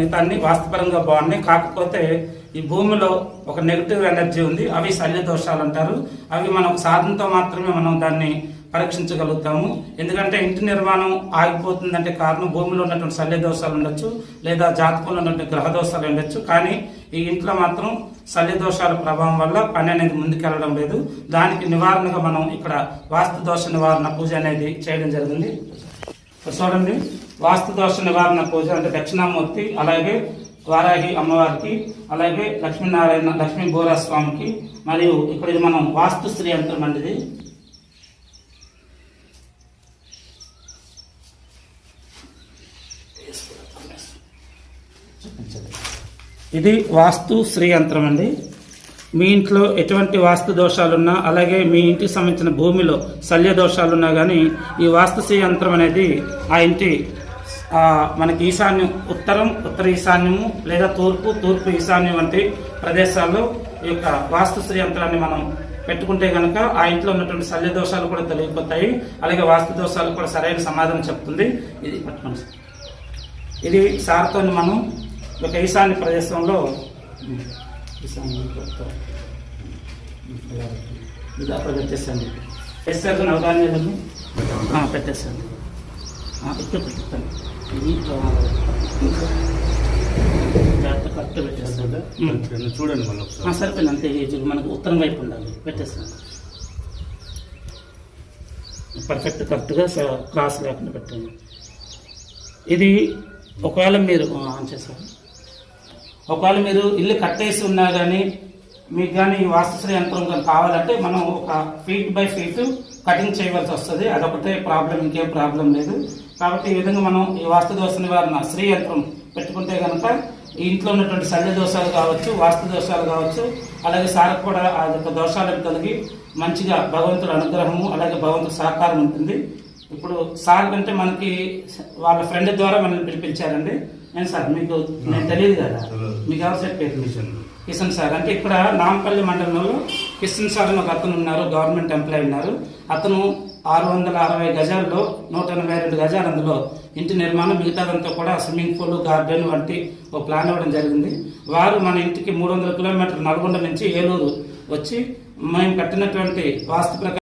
మిగతాన్ని వాస్తుపరంగా బాగున్నాయి. కాకపోతే ఈ భూమిలో ఒక నెగిటివ్ ఎనర్జీ ఉంది. అవి శల్య దోషాలు అంటారు. అవి మనం సాధనతో మాత్రమే మనం దాన్ని పరీక్షించగలుగుతాము. ఎందుకంటే ఇంటి నిర్మాణం ఆగిపోతుందంటే కారణం భూమిలో ఉన్నటువంటి శల్య దోషాలు ఉండొచ్చు లేదా జాతకంలో ఉన్నటువంటి గ్రహ దోషాలు ఉండొచ్చు. కానీ ఈ ఇంట్లో మాత్రం శల్య దోషాల ప్రభావం వల్ల పని అనేది ముందుకెళ్ళడం లేదు. దానికి నివారణగా మనం ఇక్కడ వాస్తు దోష నివారణ పూజ అనేది చేయడం జరిగింది. చూడండి వాస్తు దోష నివారణ పూజ అంటే దక్షిణామూర్తి అలాగే వారాహి అమ్మవారికి అలాగే లక్ష్మీనారాయణ లక్ష్మీ బోరా స్వామికి మరియు ఇక్కడ ఇది మనం వాస్తు స్త్రీ యంత్రం అండి ఇది. ఇది వాస్తు శ్రీ యంత్రం అండి. మీ ఇంట్లో ఎటువంటి వాస్తు దోషాలున్నా అలాగే మీ ఇంటికి సంబంధించిన భూమిలో శల్య దోషాలున్నా కానీ ఈ వాస్తు శ్రీ యంత్రం అనేది ఆ ఇంటి మనకి ఈశాన్యం ఉత్తరం ఉత్తర ఈశాన్యము లేదా తూర్పు తూర్పు ఈశాన్యం వంటి ప్రదేశాల్లో ఈ యొక్క వాస్తు శ్రీ యంత్రాన్ని మనం పెట్టుకుంటే కనుక ఆ ఇంట్లో ఉన్నటువంటి శల్య దోషాలు కూడా తొలగిపోతాయి. అలాగే వాస్తు దోషాలు కూడా సరైన సమాధానం చెప్తుంది. ఇది పట్టుకోండి ఇది సార్తో మనం ఒక ఈశాన్య ప్రదేశంలో ఈశాన్య ప్రభుత్వం. ఇది అక్కడ పెట్టేసండి ఇక్కడ పెట్టేస్తాను ఇది జాగ్రత్త కరెక్ట్ పెట్టేస్తాను చూడండి మళ్ళీ సరిపోయింది అంతే మనకు ఉత్తరం వైపు ఉండాలి పెట్టేస్తాను పర్ఫెక్ట్ కరెక్ట్గా క్రాస్ లేకుండా పెట్టండి ఇది ఒకవేళ మీరు ఆన్ చేశారు ఒకవేళ మీరు ఇల్లు కట్టేసి ఉన్నా కానీ మీకు కానీ ఈ వాస్తుశ్రీ యంత్రం కానీ కావాలంటే మనం ఒక ఫీట్ బై ఫీట్ కటింగ్ చేయవలసి వస్తుంది. అదొకటే ప్రాబ్లం ఇంకేం ప్రాబ్లం లేదు. కాబట్టి ఈ విధంగా మనం ఈ వాస్తు దోష నివారణ శ్రీ యంత్రం పెట్టుకుంటే కనుక ఈ ఇంట్లో ఉన్నటువంటి శల్య దోషాలు కావచ్చు వాస్తు దోషాలు కావచ్చు అలాగే సారకు కూడా ఆ యొక్క దోషాలకు కలిగి మంచిగా భగవంతుడు అనుగ్రహము అలాగే భగవంతుడు సహకారం ఉంటుంది. ఇప్పుడు సార్ అంటే మనకి వాళ్ళ ఫ్రెండ్ ద్వారా మనల్ని పిలిపించారండి. నేను సార్ మీకు నేను తెలియదు కదా? మీకు ఎవరు చెప్పారు కిషన్. కిషన్ సార్. అంటే ఇక్కడ నాంపల్లి మండలంలో కిషన్ సార్ అని ఒక అతను ఉన్నారు గవర్నమెంట్ ఎంప్లాయీ ఉన్నారు. అతను ఆరు వందల అరవై గజాల్లో నూట ఎనభై రెండు గజాలు అందులో ఇంటి నిర్మాణం మిగతాదంతా కూడా స్విమ్మింగ్ పూల్ గార్డెన్ వంటి ఒక ప్లాన్ ఇవ్వడం జరిగింది. వారు మన ఇంటికి మూడు వందల కిలోమీటర్ నల్గొండ నుంచి ఏలూరు వచ్చి మేము కట్టినటువంటి వాస్తు ప్రకారం